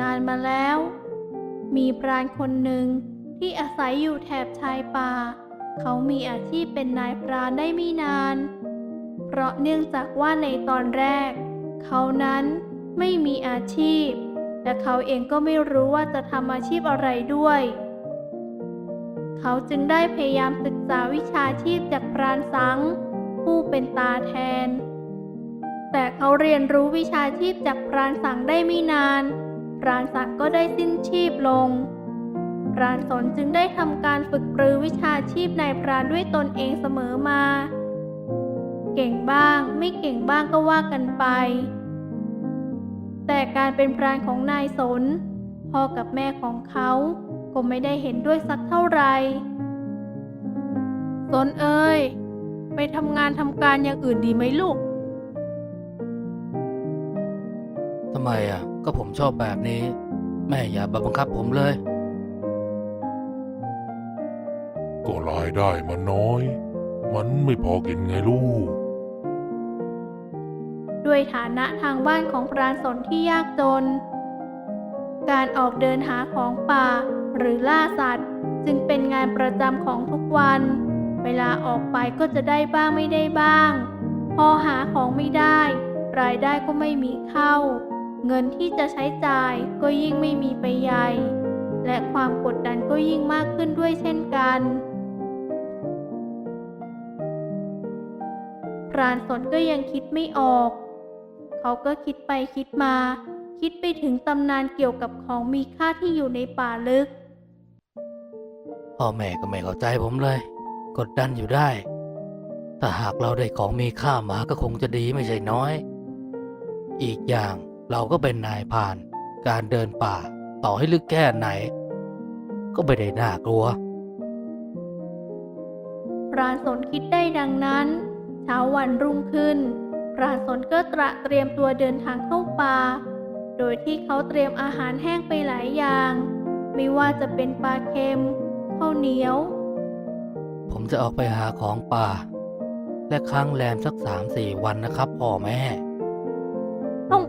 ละครั้งหนึ่งนานมาแล้ว มีพรานคนหนึ่งที่อาศัยอยู่แถบชายป่า เขามีอาชีพเป็นนายพรานได้ไม่นาน เพราะเนื่องจากว่าในตอนแรก เขานั้นไม่มีอาชีพ และเขาเองก็ไม่รู้ว่าจะทำอาชีพอะไรด้วย เขาจึงได้พยายามศึกษาวิชาชีพจากพรานสัง ผู้เป็นตาแทน แต่เขาเรียนรู้วิชาชีพจากพรานสังได้ไม่นาน พรานสังก็ได้สิ้นชีพลง พรานสนจึงได้ทำการฝึกปรือวิชาชีพนายพรานด้วยตนเองเสมอมา เก่งบ้างไม่เก่งบ้างก็ว่ากันไป แต่การเป็นพรานของนายสนพ่อกับแม่ของเขาก็ไม่ได้เห็นด้วยสักเท่าไหร่สนเอ้ย ไปทำงานทำการอย่างอื่นดีไหมลูก ทำไมอะ ก็ผมชอบแบบนี้ แม่อย่าบังคับผมเลย ก็รายได้มันน้อย มันไม่พอกินไงลูก ด้วยฐานะทางบ้านของพรานสนที่ยากจน การออกเดินหาของป่าหรือล่าสัตว์ จึงเป็นงานประจำของทุกวัน เวลาออกไปก็จะได้บ้างไม่ได้บ้าง พอหาของไม่ได้ รายได้ก็ไม่มีเข้า เงินที่จะใช้จ่ายก็ยิ่งไม่มีไปใหญ่ และความกดดันก็ยิ่งมากขึ้นด้วยเช่นกัน พรานสนก็ยังคิดไม่ออก เขาก็คิดไปคิดมา คิดไปถึงตำนานเกี่ยวกับของมีค่าที่อยู่ในป่าลึก พ่อแม่ก็ไม่เข้าใจผมเลย กดดันอยู่ได้ ถ้าหากเราได้ของมีค่ามาก็คงจะดีไม่ใช่น้อย อีกอย่าง เราก็เป็นนายพรานการเดินป่าต่อให้ลึกแค่ไหน ก็ไม่ได้น่ากลัวพรานสนคิดได้ดังนั้น เช้าวันรุ่งขึ้นพรานสนก็ตระเตรียมตัวเดินทางเข้าป่า โดยที่เขาเตรียมอาหารแห้งไปหลายอย่าง ไม่ว่าจะเป็นปลาเค็มข้าวเหนียว ผมจะออกไปหาของป่า และค้างแรมสักสามสี่วันนะครับพ่อแม่ต้อง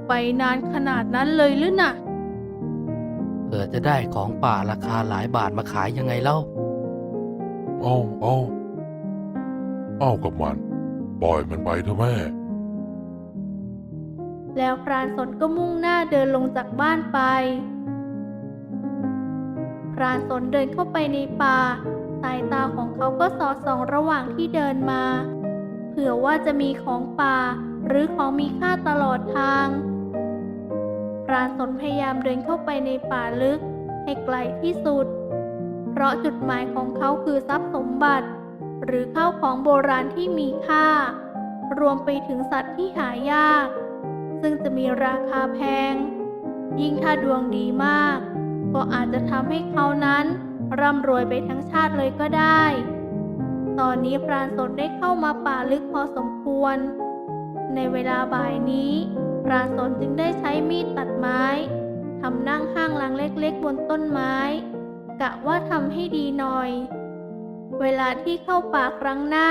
ไปนานขนาดนั้นเลยหรือน่ะ เผื่อจะได้ของป่าราคาหลายบาทมาขายยังไงเล่า เอาเอาเอากับมัน ปล่อยมันไปเถอะแม่ แล้วพรานสนก็มุ่งหน้าเดินลงจากบ้านไป พรานสนเดินเข้าไปในป่า สายตาของเขาก็สอดส่องระหว่างที่เดินมา เผื่อว่าจะมีของป่าหรือของมีค่าตลอดทางพ รานสนพยายามเดินเข้าไปในป่าลึก ให้ไกลที่สุด เพราะจุดหมายของเขาคือทรัพย์สมบัติ หรือข้าวของโบราณที่มีค่า รวมไปถึงสัตว์ที่หายาก ซึ่งจะมีราคาแพง ยิ่งถ้าดวงดีมาก ก็อาจจะทำให้เขานั้นร่ำรวยไปทั้งชาติเลยก็ได้ ตอนนี้พรานสนได้เข้ามาป่าลึกพอสมควร ในเวลาบ่ายนี้ ราสนจึงได้ใช้มีดตัดไม้ทำนั่งห้างหลังเล็กๆ บนต้นไม้ กะว่าทำให้ดีหน่อย เวลาที่เข้าป่าครั้งหน้า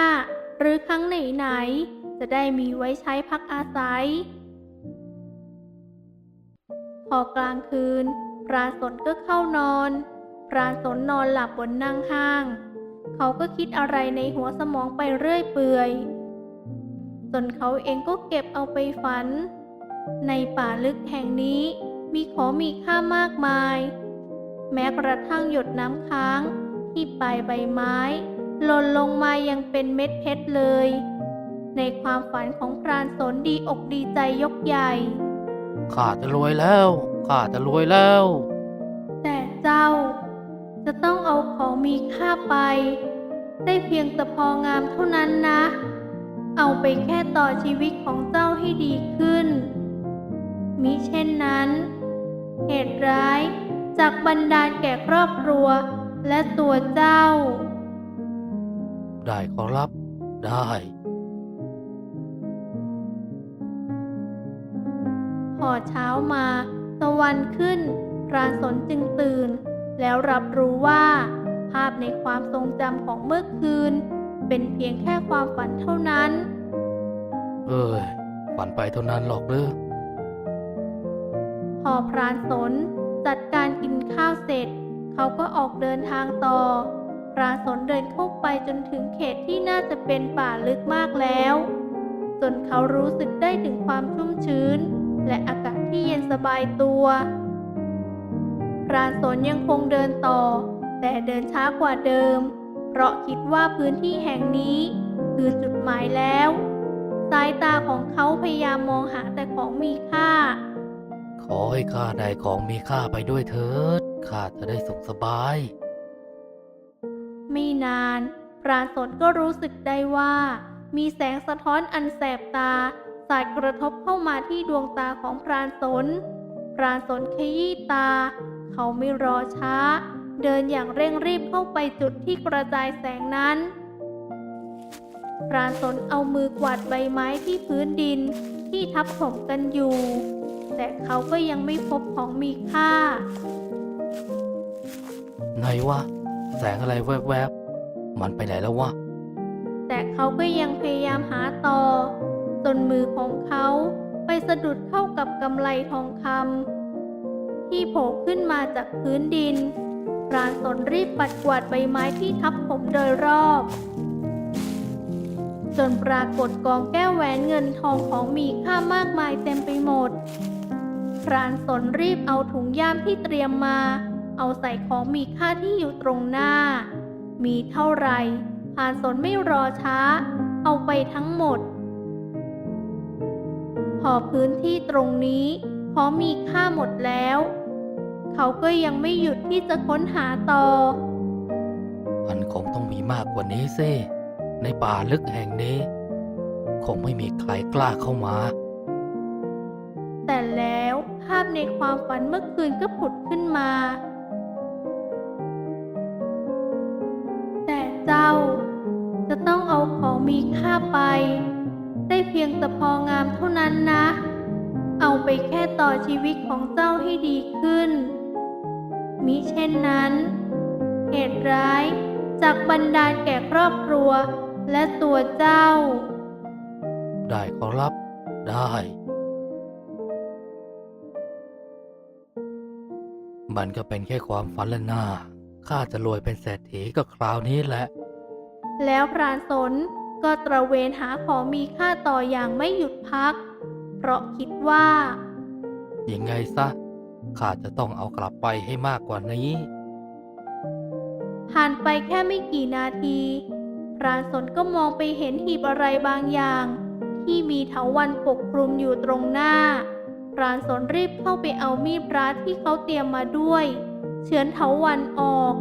หรือครั้งไหนๆจะได้มีไว้ใช้พักอาศัย พอกลางคืนพราสนก็เข้านอนพราสนนอนหลับบนนั่งห้าง เขาก็คิดอะไรในหัวสมองไปเรื่อยเปื่อยจนเขาเองก็เก็บเอาไปฝัน ในป่าลึกแห่งนี้มีของมีค่ามากมาย แม้กระทั่งหยดน้ำค้าง ที่ปลายใบไม้ หล่นลงมายังเป็นเม็ดเพชรเลย ในความฝันของพรานสนดีอกดีใจยกใหญ่ ข้าจะรวยแล้ว ข้าจะรวยแล้ว แต่เจ้า จะต้องเอาของมีค่าไป ได้เพียงแต่พองามเท่านั้นนะ เอาไปแค่ต่อชีวิตของเจ้าให้ดีขึ้น มิเช่นนั้น เหตุร้ายจากบรรดาลแก่ครอบครัวและตัวเจ้า ได้ขอรับได้ พอเช้ามาตะวันขึ้นพรานสนจึงตื่น แล้วรับรู้ว่า ภาพในความทรงจำของเมื่อคืน เป็นเพียงแค่ความฝันเท่านั้น เอ้ยฝันไปเท่านั้นหรอกหรือ พอพรานสนจัดการกินข้าวเสร็จ เขาก็ออกเดินทางต่อ พรานสนเดินเข้าไปจนถึงเขตที่น่าจะเป็นป่าลึกมากแล้ว จนเขารู้สึกได้ถึงความชุ่มชื้น และอากาศที่เย็นสบายตัว พรานสนยังคงเดินต่อ แต่เดินช้ากว่าเดิม เพราะคิดว่าพื้นที่แห่งนี้ คือจุดหมายแล้ว สายตาของเขาพยายามมองหาแต่ของมีค่า อให้ข้าได้ของมีค่าไปด้วยเถิด ข้าจะได้สุขสบาย ไม่นานพรานสนก็รู้สึกได้ว่า มีแสงสะท้อนอันแสบตา สาดกระทบเข้ามาที่ดวงตาของพรานสนพรานสนขยี้ตา เขาไม่รอช้า เดินอย่างเร่งรีบเข้าไปจุดที่กระจายแสงนั้นพรานสนเอามือกวาดใบไม้ที่พื้นดินที่ทับถมกันอยู่ แต่เขาก็ยังไม่พบของมีค่า ไหนวะ แสงอะไรแวบๆ มันไปไหนแล้ววะ แต่เขาก็ยังพยายามหาต่อ จนมือของเขาไปสะดุดเข้ากับกำไลทองคำที่โผล่ขึ้นมาจากพื้นดินพรานสนรีบปัดกวาดใบไม้ที่ทับผมโดยรอบ จนปรากฏกองแก้วแหวนเงินทองของมีค่ามากมายเต็มไปหมด พรานสนรีบเอาถุงย่ามที่เตรียมมา เอาใส่ของมีค่าที่อยู่ตรงหน้า มีเท่าไหร่พรานสนไม่รอช้า เอาไปทั้งหมด พอพื้นที่ตรงนี้พอมีค่าหมดแล้ว เขาก็ยังไม่หยุดที่จะค้นหาต่อ มันคงต้องมีมากกว่านี้สิ ในป่าลึกแห่งนี้ คงไม่มีใครกล้าเข้ามา แต่แล้วภาพในความฝันเมื่อคืนก็ผุดขึ้นมา แต่เจ้าจะต้องเอาของมีค่าไป ได้เพียงแต่พองามเท่านั้นนะ เอาไปแค่ต่อชีวิตของเจ้าให้ดีขึ้น มิเช่นนั้น เหตุร้ายจากบรรดาแก่ครอบครัว และตัวเจ้า ได้ขอรับได้ มันก็เป็นแค่ความฝันละนาข้าจะรวยเป็นเศรษฐีก็คราวนี้แหละ แล้วพรานสนก็ตระเวนหาของมีค่าต่ออย่างไม่หยุดพัก เพราะคิดว่า ยังไงซะข้าจะต้องเอากลับไปให้มากกว่านี้ ผ่านไปแค่ไม่กี่นาทีพ ราสนก็มองไปเห็นหีบอะไรบางอย่าง ที่มีเถาวันปกคลุมอยู่ตรงหน้า พรานสนรีบเข้าไปเอามีดพระที่เขาเตรียมมาด้วย เฉือนเถาวันออก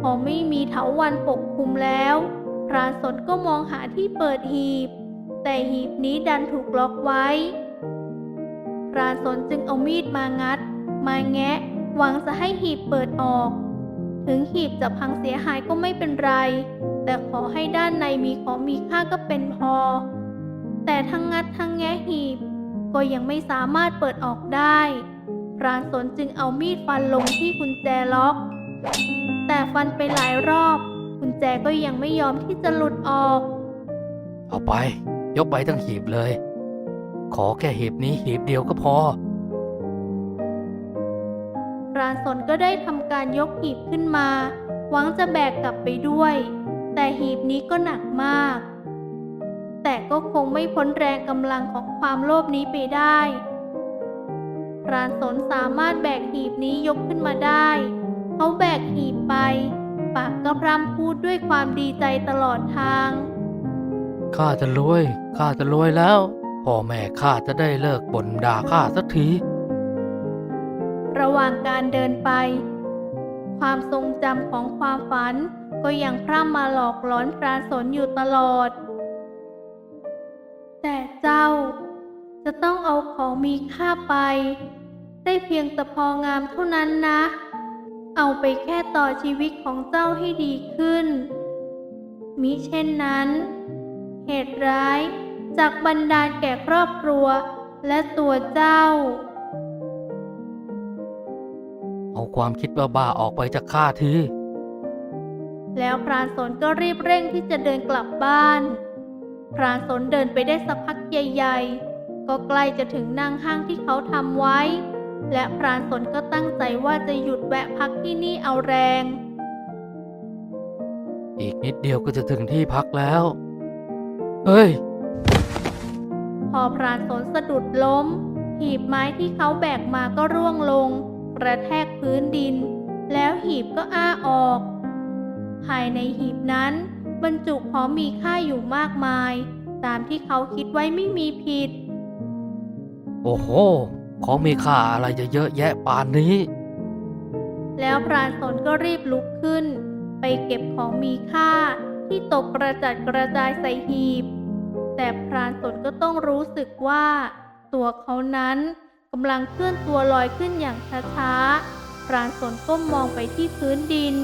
พอไม่มีเถาวันปกคลุมแล้ว พรานสนก็มองหาที่เปิดหีบ แต่หีบนี้ดันถูกล็อกไว้ พรานสนจึงเอามีดมางัด มาแงะ หวังจะให้หีบเปิดออก ถึงหีบจะพังเสียหายก็ไม่เป็นไร แต่ขอให้ด้านในมีของมีค่าก็เป็นพอ แต่ทั้งงัดทั้งแงะหีบ ก็ยังไม่สามารถเปิดออกได้พรานสนจึงเอามีดฟันลงที่กุญแจล็อก แต่ฟันไปหลายรอบ กุญแจก็ยังไม่ยอมที่จะหลุดออก เอาไป ยกไปทั้งหีบเลย ขอแค่หีบนี้หีบเดียวก็พอพรานสนก็ได้ทำการยกหีบขึ้นมา หวังจะแบกกลับไปด้วย แต่หีบนี้ก็หนักมาก แต่ก็คงไม่พ้นแรงกำลังของความโลภนี้ไปได้พรานสนสามารถแบกหีบนี้ยกขึ้นมาได้ เขาแบกหีบไป ปากก็พร่ำพูดด้วยความดีใจตลอดทาง ข้าจะรวย ข้าจะรวยแล้ว พ่อแม่ข้าจะได้เลิกบ่นด่าข้าสักที ระหว่างการเดินไป ความทรงจำของความฝัน ก็ยังพร่ำมาหลอกหลอนพรานสนอยู่ตลอด แต่เจ้าจะต้องเอาของมีค่าไป ได้เพียงแต่พองามเท่านั้นนะ เอาไปแค่ต่อชีวิตของเจ้าให้ดีขึ้น มิเช่นนั้น เหตุร้ายจากบรรดาแก่ครอบครัวและตัวเจ้า เอาความคิดบ้าๆออกไปจากข้าที แล้วพรานสนก็รีบเร่งที่จะเดินกลับบ้าน พรานสนเดินไปได้สักพักใหญ่ ๆ ก็ใกล้จะถึงนางห้างที่เขาทำไว้ และพรานสนก็ตั้งใจว่าจะหยุดแวะพักที่นี่เอาแรง อีกนิดเดียวก็จะถึงที่พักแล้ว เฮ้ย พอพรานสนสะดุดล้ม หีบไม้ที่เขาแบกมาก็ร่วงลง กระแทกพื้นดิน แล้วหีบก็อ้าออก ภายในหีบนั้น บรรจุของมีค่าอยู่มากมาย ตามที่เขาคิดไว้ไม่มีผิด โอ้โห ของมีค่าอะไรจะเยอะแยะป่านนี้ แล้วพรานสนก็รีบลุกขึ้น ไปเก็บของมีค่าที่ตกกระจัดกระจายใส่หีบ แต่พรานสนก็ต้องรู้สึกว่า ตัวเขานั้นกำลังเคลื่อนตัวลอยขึ้นอย่างช้าๆ พรานสนก้มมองไปที่พื้นดิน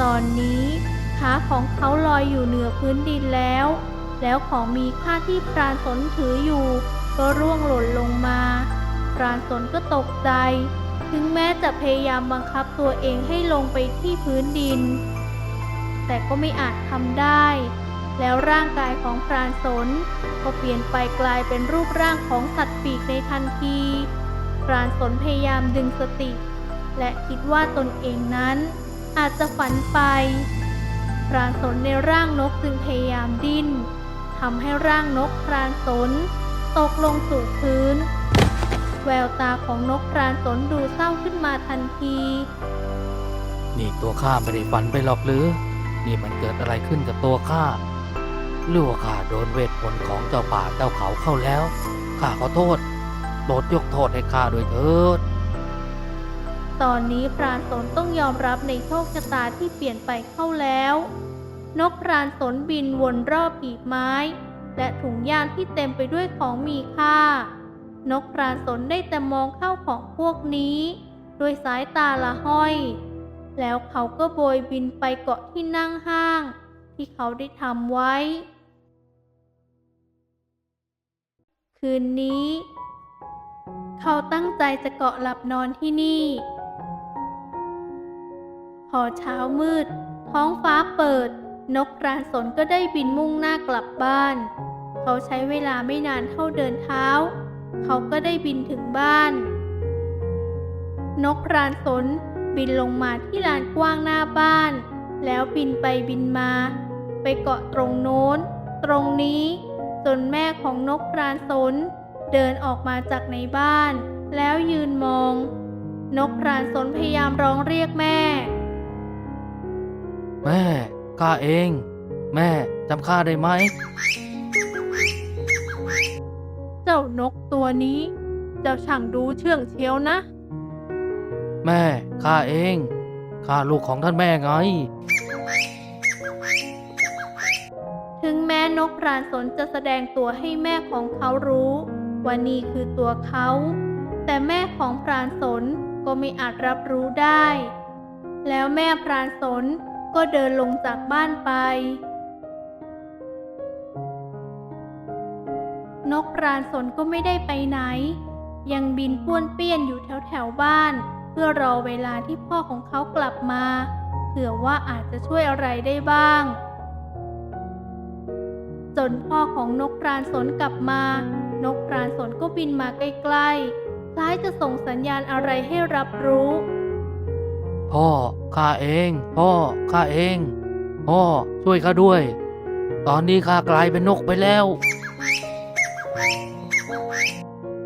ตอนนี้ขาของเขาลอยอยู่เหนือพื้นดินแล้ว แล้วของมีค่าที่พรานสนถืออยู่ ก็ร่วงหล่นลงมา พรานสนก็ตกใจ ถึงแม้จะพยายามบังคับตัวเองให้ลงไปที่พื้นดิน แต่ก็ไม่อาจทำได้ แล้วร่างกายของพรานสนก็เปลี่ยนไปกลายเป็นรูปร่างของสัตว์ปีกในทันทีพรานสนพยายามดึงสติ และคิดว่าตนเองนั้น อาจจะฝันไปพรานสนในร่างนกจึงพยายามดิ้นทำให้ร่างนกพรานสน ตกลงสู่พื้น แววตาของนกพรานสนดูเศร้าขึ้นมาทันที นี่ตัวข้าไม่ได้ฝันไปหรอกหรือ นี่มันเกิดอะไรขึ้นกับตัวข้าหรือว่าข้าโดนเวทมนต์ของเจ้าป่าเจ้าเขาเข้าแล้วข้าขอโทษโปรดยกโทษให้ข้าด้วยเถิด ตอนนี้พรานสนต้องยอมรับในโชคชะตาที่เปลี่ยนไปเข้าแล้ว นกพรานสนบินวนรอบปีกไม้ และถุงยางที่เต็มไปด้วยของมีค่า นกพรานสนได้แต่มองเข้าของพวกนี้ด้วยสายตาละห้อย แล้วเขาก็โบยบินไปเกาะที่นั่งห้าง ที่เขาได้ทำไว้ คืนนี้ เขาตั้งใจจะเกาะหลับนอนที่นี่ พอเช้ามืด ท้องฟ้าเปิด นกพรานสนก็ได้บินมุ่งหน้ากลับบ้าน เขาใช้เวลาไม่นานเท่าเดินเท้า เขาก็ได้บินถึงบ้าน นกพรานสนบินลงมาที่ลานกว้างหน้าบ้าน แล้วบินไปบินมา ไปเกาะตรงโน้น ตรงนี้ จนแม่ของนกพรานสนเดินออกมาจากในบ้าน แล้วยืนมอง นกพรานสนพยายามร้องเรียกแม่ แม่ข้าเอง แม่จำข้าได้ไหม เจ้านกตัวนี้ เจ้าช่างดูเชื่องเชียวนะ แม่ข้าเองข้าลูกของท่านแม่ไง ถึงแม้นกพรานสนจะแสดงตัวให้แม่ของเขารู้ว่านี่คือตัวเขา แต่แม่ของพรานสนก็ไม่อาจรับรู้ได้ แล้วแม่พรานสน ก็เดินลงจากบ้านไป นกพรานสนก็ไม่ได้ไปไหน ยังบินป้วนเปี้ยนอยู่แถวแถวบ้าน เพื่อรอเวลาที่พ่อของเขากลับมาเผื่อว่าอาจจะช่วยอะไรได้บ้าง จนพ่อของนกพรานสนกลับมา นกพรานสนก็บินมาใกล้ๆคล้ายจะส่งสัญญาณอะไรให้รับรู้ พ่อข้าเอง พ่อข้าเอง พ่อช่วยข้าด้วย ตอนนี้ข้ากลายเป็นนกไปแล้ว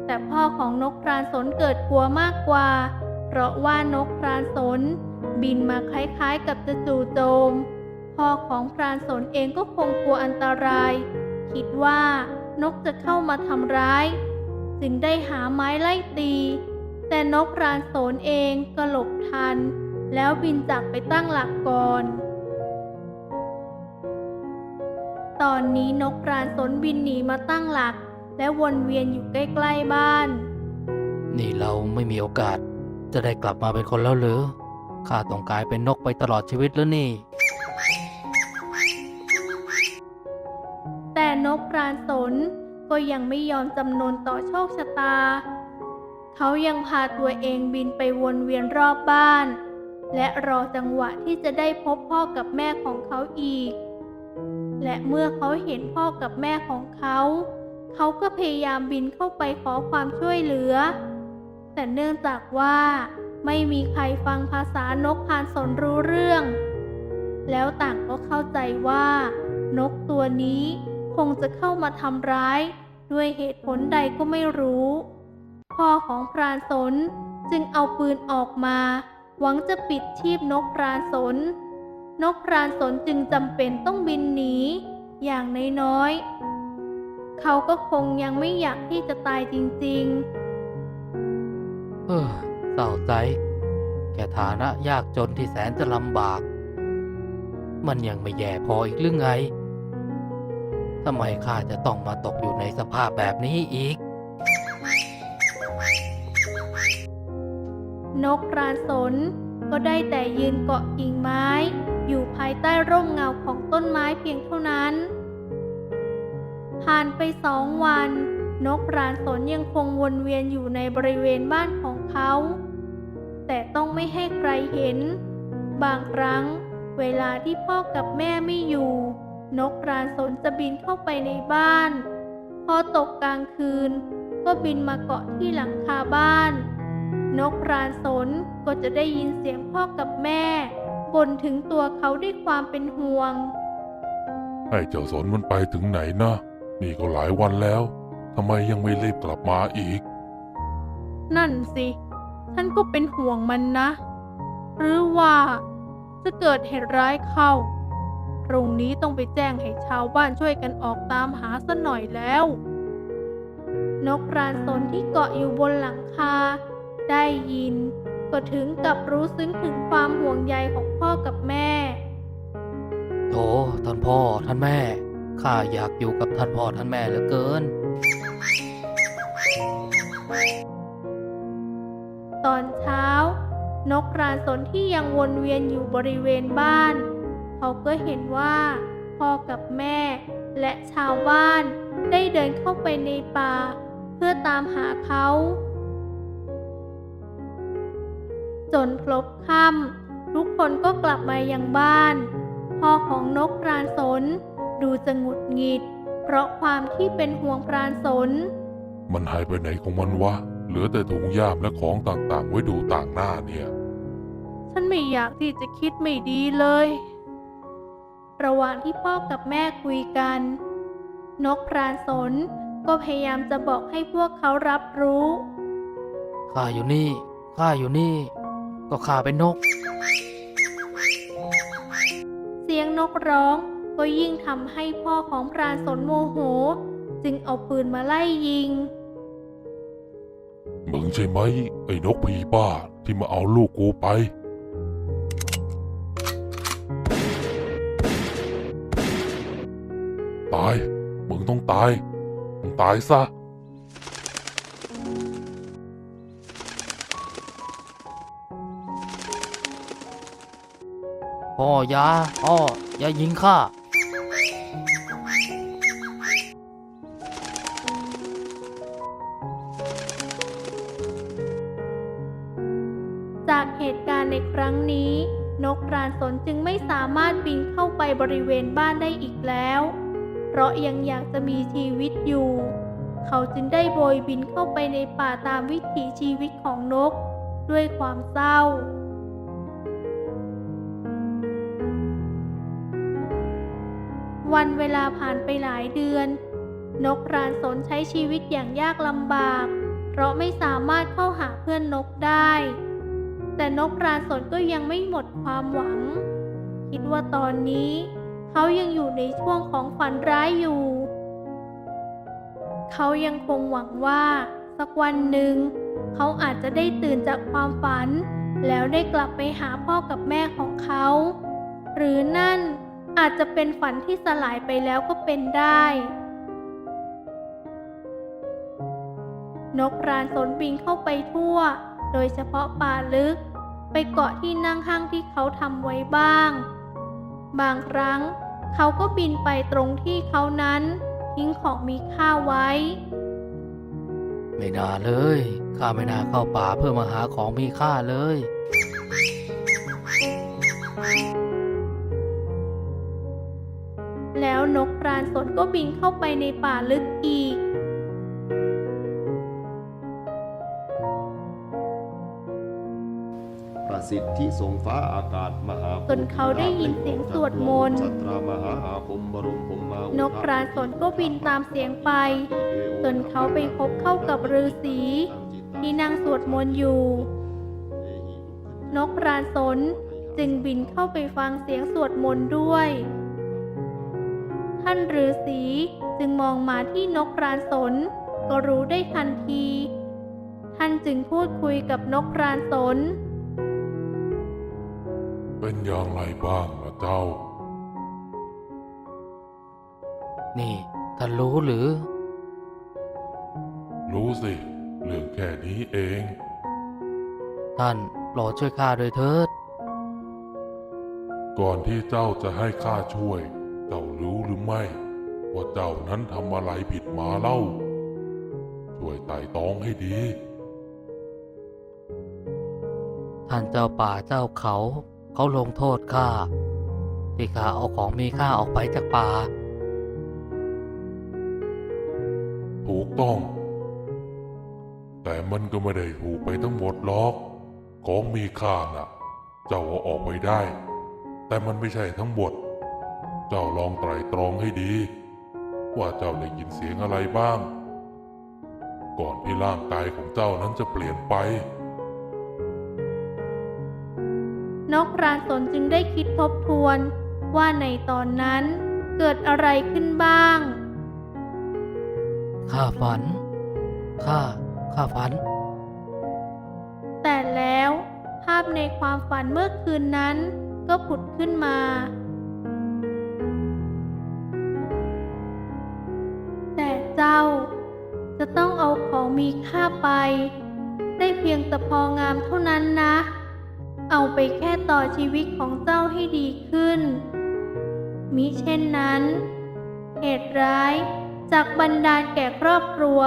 แต่พ่อของนกพรานสนเกิดกลัวมากกว่า เพราะว่านกพรานสน บินมาคล้ายๆกับจะจู่โจม พ่อของพรานสนเองก็คงกลัวอันตราย คิดว่านกจะเข้ามาทำร้าย จึงได้หาไม้ไล่ตี แต่นกพรานสนเองก็หลบทัน แล้วบินจากไปตั้งหลักก่อน ตอนนี้นกพรานสนบินหนีมาตั้งหลัก และวนเวียนอยู่ใกล้ๆบ้าน นี่เราไม่มีโอกาส จะได้กลับมาเป็นคนแล้วหรือ ข้าต้องกลายเป็นนกไปตลอดชีวิตแล้วนี่ แต่นกพรานสนก็ยังไม่ยอมจำนนต่อโชคชะตา เขายังพาตัวเองบินไปวนเวียนรอบบ้าน และรอจังหวะที่จะได้พบพ่อกับแม่ของเขาอีก และเมื่อเขาเห็นพ่อกับแม่ของเขา เขาก็พยายามบินเข้าไปขอความช่วยเหลือ แต่แต่เนื่องจากว่า ไม่มีใครฟังภาษานกพรานสนรู้เรื่อง แล้วต่างก็เข้าใจว่า นกตัวนี้คงจะเข้ามาทำร้าย ด้วยเหตุผลใดก็ไม่รู้ พ่อของพรานสนจึงเอาปืนออกมา หวังจะปิดชีพนกพรานสน นกพรานสนจึงจำเป็นต้องบินหนี อย่างน้อยๆเขาก็คงยังไม่อยากที่จะตายจริงเออเศร้าใจแค่ฐานะยากจนที่แสนจะลำบาก มันยังไม่แย่พออีกหรือไงทำไมข้าจะต้องมาตกอยู่ในสภาพแบบนี้อีก นกรานสน ก็ได้แต่ยืนเกาะกิ่งไม้ อยู่ภายใต้ร่มเงาของต้นไม้เพียงเท่านั้น ผ่านไปสองวัน นกรานสนยังคงวนเวียนอยู่ในบริเวณบ้านของเขา แต่ต้องไม่ให้ใครเห็น บางครั้ง เวลาที่พ่อกับแม่ไม่อยู่ นกรานสนจะบินเข้าไปในบ้าน พอตกกลางคืน ก็บินมาเกาะที่หลังคาบ้าน นกพรานสนก็จะได้ยินเสียงพ่อกับแม่บ่นถึงตัวเขาด้วยความเป็นห่วง ให้เจ้าสนมันไปถึงไหนนะ นี่ก็หลายวันแล้วทำไมยังไม่รีบกลับมาอีก นั่นสิ ท่านก็เป็นห่วงมันนะ หรือว่าจะเกิดเหตุร้ายเข้าพรุ่งนี้ต้องไปแจ้งให้ชาวบ้านช่วยกันออกตามหาซะหน่อยแล้ว นกพรานสนที่เกาะอยู่บนหลังคา ได้ยิน ก็ถึงกับรู้ซึ้งถึงความห่วงใยของพ่อกับแม่ โถท่านพ่อท่านแม่ ข้าอยากอยู่กับท่านพ่อท่านแม่เหลือเกิน ตอนเช้า นกพรานสนที่ยังวนเวียนอยู่บริเวณบ้าน เขาก็เห็นว่า พ่อกับแม่ และชาวบ้านได้เดินเข้าไปในป่า เพื่อตามหาเขา จนครบค่ำทุกคนก็กลับมายังบ้าน พ่อของนกพรานสน ดูจะหงุดหงิด เพราะความที่เป็นห่วงพรานสน มันหายไปไหนของมันวะ เหลือแต่ถุงย่ามและของต่างๆ ไว้ดูต่างหน้าเนี่ย ฉันไม่อยากที่จะคิดไม่ดีเลย ระหว่างที่พ่อกับแม่คุยกัน นกพรานสนก็พยายามจะบอกให้พวกเขารับรู้ ข้าอยู่นี่ ข้าอยู่นี่ ก็ข้าเป็นนก เสียงนกร้องก็ยิ่งทำให้พ่อของพรานสนโมโห จึงเอาปืนมาไล่ยิง มึงใช่ไหม ไอ้นกผีบ้าที่มาเอาลูกกูไป ตาย มึงต้องตาย มึงตายซะ พ่อยาพ่ออย่ายิงข้าจากเหตุการณ์ในครั้งนี้ นกรานสนจึงไม่สามารถบินเข้าไปบริเวณบ้านได้อีกแล้ว เพราะยังอยากจะมีชีวิตอยู่ เขาจึงได้โบยบินเข้าไปในป่าตามวิถีชีวิตของนก ด้วยความเศร้า วันเวลาผ่านไปหลายเดือน นกรานสนใช้ชีวิตอย่างยากลำบาก เพราะไม่สามารถเข้าหาเพื่อนนกได้ แต่นกรานสนก็ยังไม่หมดความหวัง คิดว่าตอนนี้ เขายังอยู่ในช่วงของฝันร้ายอยู่ เขายังคงหวังว่า สักวันหนึ่ง เขาอาจจะได้ตื่นจากความฝัน แล้วได้กลับไปหาพ่อกับแม่ของเขา หรือนั่น อาจจะเป็นฝันที่สลายไปแล้วก็เป็นได้ นกพรานสนบินเข้าไปทั่ว โดยเฉพาะป่าลึก ไปเกาะที่นั่งห้างที่เขาทำไว้บ้าง บางครั้งเขาก็บินไปตรงที่เขานั้นทิ้งของมีค่าไว้ ไม่น่าเลย ข้าไม่น่าเข้าป่าเพื่อมาหาของมีค่าเลย แล้วนกพรานสนก็บินเข้าไปในป่าลึกอีกสิทธิทรงฟ้าอากาศมหาจนเขาได้ยินเสียงสวดมนต์ สัตรามหาอาคมบรมพมมานกกราสนก็บินตามเสียงไป จนเขาไปพบเข้ากับฤาษีที่นั่งสวดมนต์อยู่ นกกราสนจึงบินเข้าไปฟังเสียงสวดมนต์ด้วย ท่านฤาษีจึงมองมาที่นกกราสน ก็รู้ได้ทันที ท่านจึงพูดคุยกับนกกราสน เป็นอย่างไรบ้างล่ะเจ้า นี่ท่านรู้หรือ รู้สิเรื่องแค่นี้เอง ท่านโปรดช่วยข้าด้วยเถิด ก่อนที่เจ้าจะให้ข้าช่วย เจ้ารู้หรือไม่ ว่าเจ้านั้นทำอะไรผิดมาเล่า ช่วยไต่ตองให้ดี ท่านเจ้าป่าเจ้าเขา เขาลงโทษข้าที่ข้าเอาของมีค่าออกไปจากป่า ถูกต้อง แต่มันก็ไม่ได้ถูกไปทั้งหมดหรอก ของมีค่าน่ะ เจ้าเอาออกไปได้ แต่มันไม่ใช่ทั้งหมด เจ้าลองไตร่ตรองให้ดี ว่าเจ้าได้ยินเสียงอะไรบ้าง ก่อนที่ร่างกายของเจ้านั้นจะเปลี่ยนไป นกราสนจึงได้คิดทบทวน ว่าในตอนนั้นเกิดอะไรขึ้นบ้าง ข้าฝัน ข้า ข้าฝัน แต่แล้วภาพในความฝันเมื่อคืนนั้นก็ผุดขึ้นมา ของมีค่าไป ได้เพียงแต่พองามเท่านั้นนะ เอาไปแค่ต่อชีวิตของเจ้าให้ดีขึ้น มิเช่นนั้น เหตุร้ายจากบรรดาลแก่ครอบครัว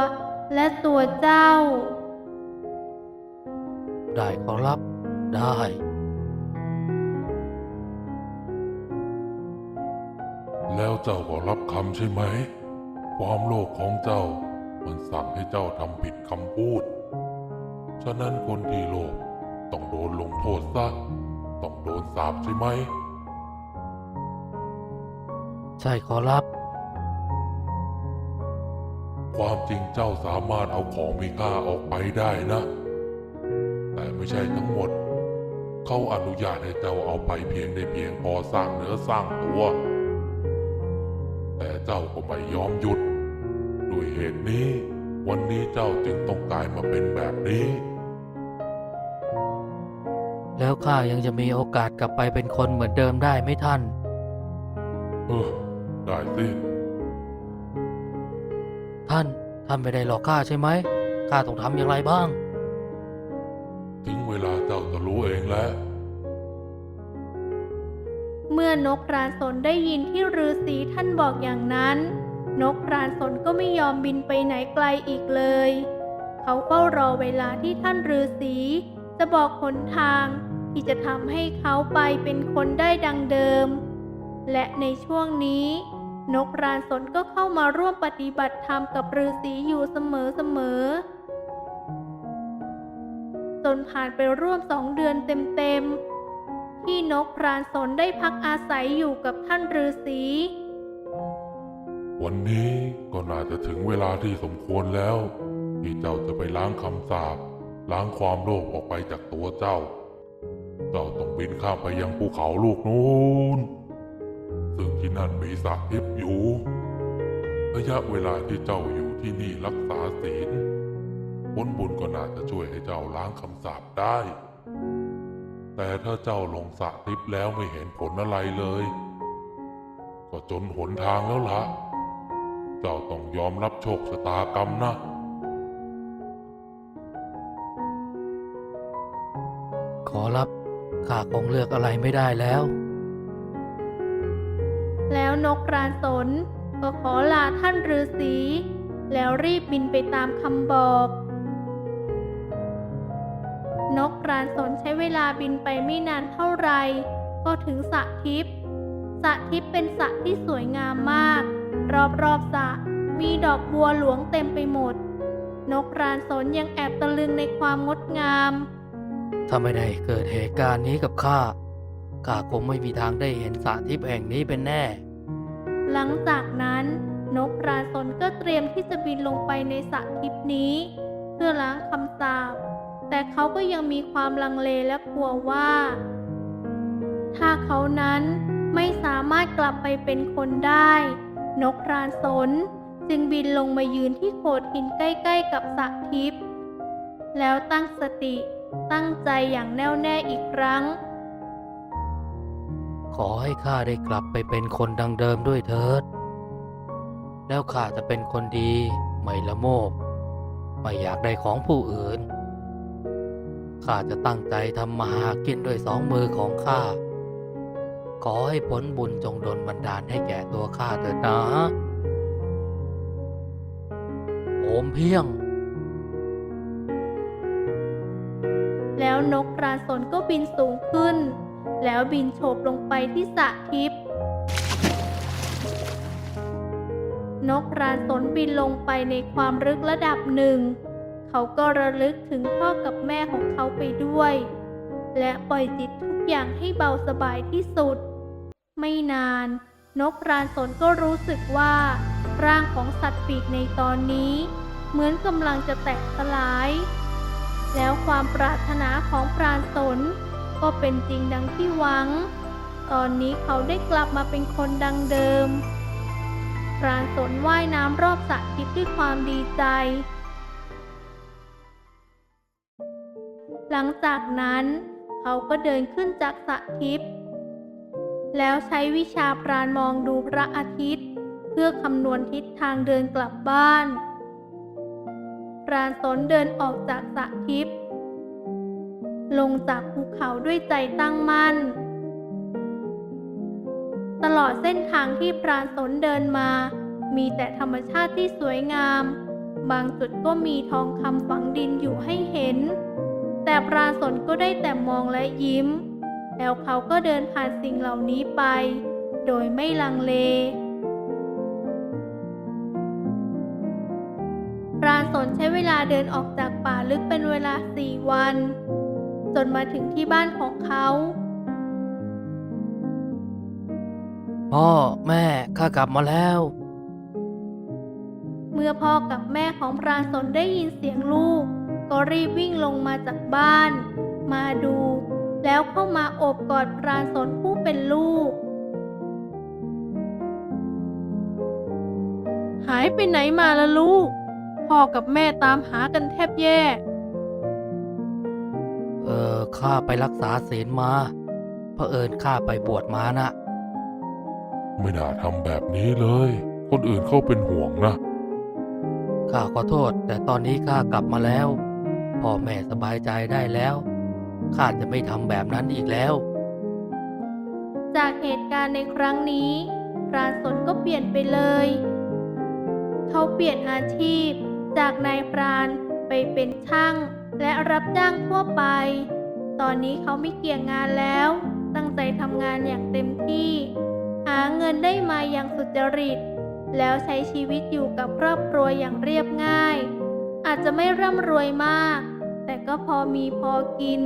และตัวเจ้า ได้ขอรับ ได้ แล้วเจ้าก็รับคำใช่ไหม ความโลภของเจ้า มันสั่งให้เจ้าทำผิดคำพูด ฉะนั้นคนที่โลภต้องโดนลงโทษซะ ต้องโดนสาปใช่ไหม ใช่ขอรับ ความจริงเจ้าสามารถเอาของมีค่าออกไปได้นะ แต่ไม่ใช่ทั้งหมด เขาอนุญาตให้เจ้าเอาไปเพียงได้เพียงพอสร้างเนื้อสร้างตัว แต่เจ้าก็ไม่ยอมหยุด ด้วยเหตุนี้ วันนี้เจ้าจึงต้องกลายมาเป็นแบบนี้ แล้วข้ายังจะมีโอกาสกลับไปเป็นคนเหมือนเดิมได้ไหมท่าน เออได้สิท่านท่านไม่ได้หลอกข้าใช่ไหมข้าต้องทำอย่างไรบ้าง ถึงเวลาเจ้าจะรู้เองแล้ว เมื่อนกปราณสนได้ยินที่ฤาษีท่านบอกอย่างนั้น นกปราณสนก็ไม่ยอมบินไปไหนไกลอีกเลย เขาเฝ้ารอเวลาที่ท่านฤาษีจะบอกหนทางที่จะทำให้เขาไปเป็นคนได้ดังเดิม และในช่วงนี้ นกปราณสนก็เข้ามาร่วมปฏิบัติธรรมกับฤาษีอยู่เสมอๆจนผ่านไปร่วมสองเดือนเต็มๆที่นกพรานสนได้พักอาศัยอยู่กับท่านฤาษี วันนี้ก็น่าจะถึงเวลาที่สมควรแล้ว ที่เจ้าจะไปล้างคำสาปล้างความโลภออกไปจากตัวเจ้า เจ้าต้องบินข้ามไปยังภูเขาลูกนู้น ซึ่งที่นั่นมีสระทิพย์อยู่ ระยะเวลาที่เจ้าอยู่ที่นี่รักษาศีลผลบุญก็น่าจะช่วยให้เจ้าล้างคำสาปได้ แต่ถ้าเจ้าลงสระทิพย์แล้วไม่เห็นผลอะไรเลย ก็จนหนทางแล้วล่ะ เจ้าต้องยอมรับโชคชะตากรรมนะ ขอรับข้าคงเลือกอะไรไม่ได้แล้ว แล้วนกปราณสนก็ขอลาท่านฤาษีแล้วรีบบินไปตามคำบอก นกปราณสนใช้เวลาบินไปไม่นานเท่าไหร่ก็ถึงสระทิพย์สระทิพย์เป็นสระที่สวยงามมาก รอบๆสระมีดอกบัวหลวงเต็มไปหมด นกปราณสนยังแอบตะลึงในความงดงาม ถ้าไม่ได้เกิดเหตุการณ์นี้กับข้าข้าคงไม่มีทางได้เห็นสระทิพย์แห่งนี้เป็นแน่ หลังจากนั้นนกปราศนก็เตรียมที่จะบินลงไปในสระทิพย์นี้ เพื่อล้างคำสาปแต่เขาก็ยังมีความลังเลและกลัวว่า ถ้าเขานั้นไม่สามารถกลับไปเป็นคนได้ นกพรานสนจึงบินลงมายืนที่โขดหินใกล้ ๆ กับสระทิพย์แล้วตั้งสติตั้งใจอย่างแน่วแน่อีกครั้ง ขอให้ข้าได้กลับไปเป็นคนดังเดิมด้วยเถิด แล้วข้าจะเป็นคนดี ไม่ละโมบ ไม่อยากได้ของผู้อื่น ข้าจะตั้งใจทำมาหากินด้วยสองมือของข้า ขอให้ผลบุญจงดลบันดาลให้แก่ตัวข้าเถิดนะโอมเพียง แล้วนกปราศนก็บินสูงขึ้น แล้วบินโฉบลงไปที่สระทิพย์นกปราศนบินลงไปในความลึกระดับหนึ่ง เขาก็ระลึกถึงพ่อกับแม่ของเขาไปด้วย และปล่อยจิตทุกอย่างให้เบาสบายที่สุด ไม่นาน นกปราศนก็รู้สึกว่า ร่างของสัตว์ปีกในตอนนี้ เหมือนกำลังจะแตกสลาย แล้วความปรารถนาของปราณสน ก็เป็นจริงดังที่หวัง ตอนนี้เขาได้กลับมาเป็นคนดังเดิมปราณสนว่ายน้ำรอบสระทิพย์ด้วยความดีใจ หลังจากนั้นเขาก็เดินขึ้นจากสระทิพย์ แล้วใช้วิชาปราณมองดูพระอาทิตย์ เพื่อคำนวณทิศทางเดินกลับบ้าน ปราณสนเดินออกจากสระทิพย์ลงจากภูเขาด้วยใจตั้งมั่น ตลอดเส้นทางที่ปราณสนเดินมา มีแต่ธรรมชาติที่สวยงาม บางจุดก็มีทองคำฝังดินอยู่ให้เห็น แต่ปราณสนก็ได้แต่มองและยิ้ม แล้วเขาก็เดินผ่านสิ่งเหล่านี้ไป โดยไม่ลังเล ปราณสนใช้เวลาเดินออกจากป่าลึกเป็นเวลาสี่วัน จนมาถึงที่บ้านของเขา พ่อ แม่ ข้ากลับมาแล้ว เมื่อพ่อกับแม่ของปราณสนได้ยินเสียงลูก ก็รีบวิ่งลงมาจากบ้าน มาดู แล้วเข้ามาโอบกอดปราณสนผู้เป็นลูก หายไปไหนมาละลูก พ่อกับแม่ตามหากันแทบแย่ เออข้าไปรักษาศีลมาเผอิญข้าไปบวชมานะไม่น่าทำแบบนี้เลย คนอื่นเขาเป็นห่วงนะ ข้าขอโทษ แต่ตอนนี้ข้ากลับมาแล้ว พ่อแม่สบายใจได้แล้ว ข้าจะไม่ทำแบบนั้นอีกแล้ว จากเหตุการณ์ในครั้งนี้ปราณสนก็เปลี่ยนไปเลย เขาเปลี่ยนอาชีพ จากนายพรานไปเป็นช่าง และรับจ้างทั่วไป ตอนนี้เขาไม่เกี่ยงงานแล้ว ตั้งใจทำงานอย่างเต็มที่ หาเงินได้มาอย่างสุจริต แล้วใช้ชีวิตอยู่กับครอบครัวอย่างเรียบง่าย อาจจะไม่ร่ำรวยมาก แต่ก็พอมีพอกิน